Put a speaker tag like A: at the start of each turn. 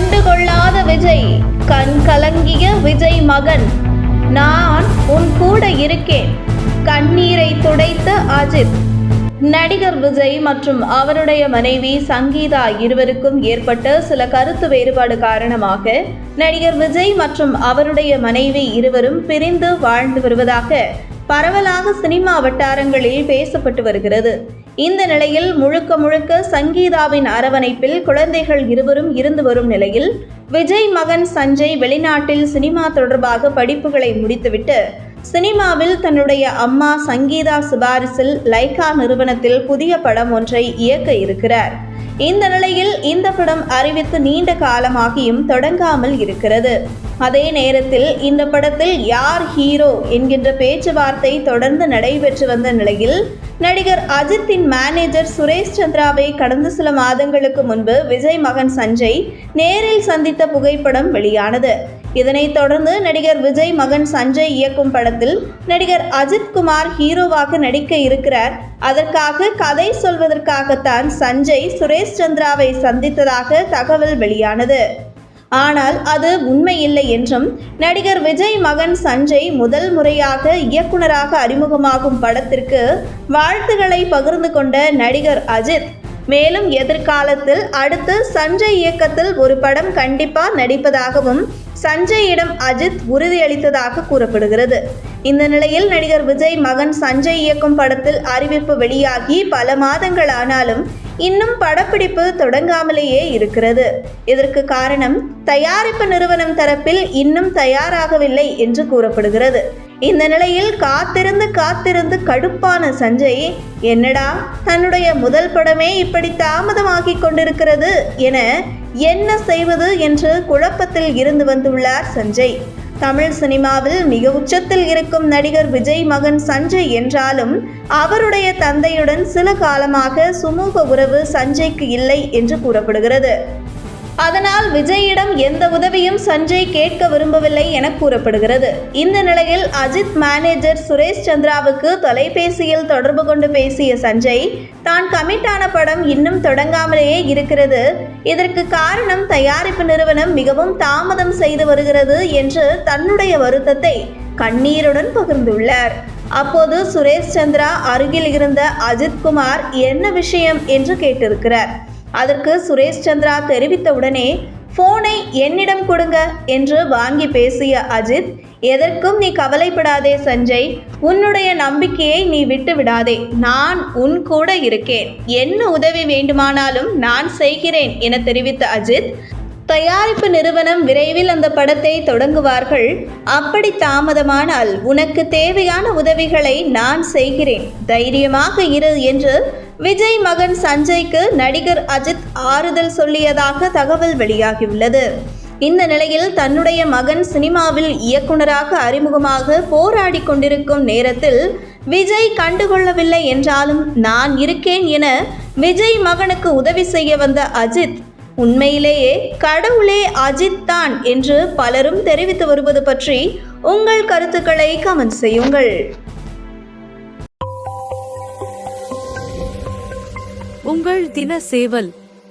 A: கண்டுகொள்ளாத விஜய் கண் கலங்கிய விஜய் மகன். நான் உன் கூட இருக்கேன். கண்ணீரை துடைத்த அஜித். நடிகர் விஜய் மற்றும் அவருடைய மனைவி சங்கீதா இருவருக்கும் ஏற்பட்ட சில கருத்து வேறுபாடு காரணமாக நடிகர் விஜய் மற்றும் அவருடைய மனைவி இருவரும் பிரிந்து வாழ்ந்து வருவதாக பரவலாக சினிமா வட்டாரங்களில் பேசப்பட்டு வருகிறது. இந்த நிலையில் முழுக்க முழுக்க சங்கீதாவின் அரவணைப்பில் குழந்தைகள் இருவரும் இருந்து வரும் நிலையில் விஜய் மகன் சஞ்சய் வெளிநாட்டில் சினிமா தொடர்பாக படிப்புகளை முடித்துவிட்டு சினிமாவில் தன்னுடைய அம்மா சங்கீதா சிபாரிசில் லைகா நிறுவனத்தில் புதிய படம் ஒன்றை இயக்க இருக்கிறார். இந்த நிலையில் இந்த படம் அறிவித்து நீண்ட காலமாகியும் தொடங்காமல் இருக்கிறது. அதே நேரத்தில் இந்த படத்தில் யார் ஹீரோ என்கின்ற பேச்சுவார்த்தை தொடர்ந்து நடைபெற்று வந்த நிலையில் நடிகர் அஜித்தின் மேனேஜர் சுரேஷ் சந்திராவை கடந்த சில மாதங்களுக்கு முன்பு விஜய் மகன் சஞ்சய் நேரில் சந்தித்த புகைப்படம் வெளியானது. இதனைத் தொடர்ந்து நடிகர் விஜய் மகன் சஞ்சய் இயக்கும் படத்தில் நடிகர் அஜித் குமார் ஹீரோவாக நடிக்க இருக்கிறார். அதற்காக கதை சொல்வதற்காகத்தான் சஞ்சய் சுரேஷ் சந்திராவை சந்தித்ததாக தகவல் வெளியானது. ஆனால் அது உண்மையில்லை என்றும் நடிகர் விஜய் மகன் சஞ்சய் முதல் முறையாக இயக்குனராக அறிமுகமாகும் படத்திற்கு வாழ்த்துக்களை பகிர்ந்து கொண்ட நடிகர் அஜித். மேலும் எதிர்காலத்தில் அடுத்து சஞ்சய் இயக்கத்தில் ஒரு படம் கண்டிப்பா நடிப்பதாகவும் சஞ்சயிடம் அஜித் உறுதியளித்ததாக கூறப்படுகிறது. இந்த நிலையில் நடிகர் விஜய் மகன் சஞ்சய் இயக்கும் படத்தில் அறிவிப்பு வெளியாகி பல மாதங்கள் ஆனாலும் இன்னும் படப்பிடிப்பு தொடங்காமலேயே இருக்கிறது. இதற்கு காரணம் தயாரிப்பு நிறுவனம் தரப்பில் இன்னும் தயாராகவில்லை என்று கூறப்படுகிறது. இந்த நிலையில் காத்திருந்து காத்திருந்து கடுப்பான சஞ்சய் என்னடா தன்னுடைய முதல் படமே இப்படி தாமதமாகி கொண்டிருக்கிறது என என்ன செய்வது என்று குழப்பத்தில் இருந்து வந்துள்ளார் சஞ்சய். தமிழ் சினிமாவில் மிக உச்சத்தில் இருக்கும் நடிகர் விஜய் மகன் சஞ்சய் என்றாலும் அவருடைய தந்தையுடன் சில காலமாக சுமூக உறவு சஞ்சய்க்கு இல்லை என்று கூறப்படுகிறது. அதனால் விஜயிடம் எந்த உதவியும் சஞ்சய் கேட்க விரும்பவில்லை என கூறப்படுகிறது. இந்த நிலையில் அஜித் மேனேஜர் சுரேஷ் சந்திராவுக்கு தொலைபேசியில் தொடர்பு கொண்டு பேசிய சஞ்சய் தான் கமிட்டான படம் இன்னும் தொடங்காமலேயே இருக்கிறது. இதற்கு காரணம் தயாரிப்பு நிறுவனம் மிகவும் தாமதம் செய்து வருகிறது என்று தன்னுடைய வருத்தத்தை கண்ணீருடன் பகிர்ந்துள்ளார். அப்போது சுரேஷ் சந்திரா அருகில் இருந்த அஜித் குமார் என்ன விஷயம்? என்று கேட்டிருக்கிறார். அதற்கு சுரேஷ் சந்திரா தெரிவித்தவுடனே போனை என்னிடம் கொடுங்க என்று வாங்கி பேசிய அஜித் எதற்கும் நீ கவலைப்படாதே சஞ்சய் உன்னுடைய நம்பிக்கையை நீ விட்டு விடாதே. நான் உன் கூட இருக்கேன். என்ன உதவி வேண்டுமானாலும் நான் செய்கிறேன் என தெரிவித்த அஜித் தயாரிப்பு நிறுவனம் விரைவில் அந்த படத்தை தொடங்குவார்கள். அப்படி தாமதமானால் உனக்கு தேவையான உதவிகளை நான் செய்கிறேன். தைரியமாக இரு என்று விஜய் மகன் சஞ்சய்க்கு நடிகர் அஜித் ஆறுதல் சொல்லியதாக தகவல் வெளியாகியுள்ளது. இந்த நிலையில் தன்னுடைய மகன் சினிமாவில் இயக்குனராக அறிமுகமாக போராடி கொண்டிருக்கும் நேரத்தில் விஜய் கண்டுகொள்ளவில்லை என்றாலும் நான் இருக்கேன் என விஜய் மகனுக்கு உதவி செய்ய வந்த அஜித் உண்மையிலேயே கடவுளே அஜித் தான் என்று பலரும் தெரிவித்து வருவது பற்றி உங்கள் கருத்துக்களை கமெண்ட் செய்யுங்கள்.
B: உங்கள் தின சேவல்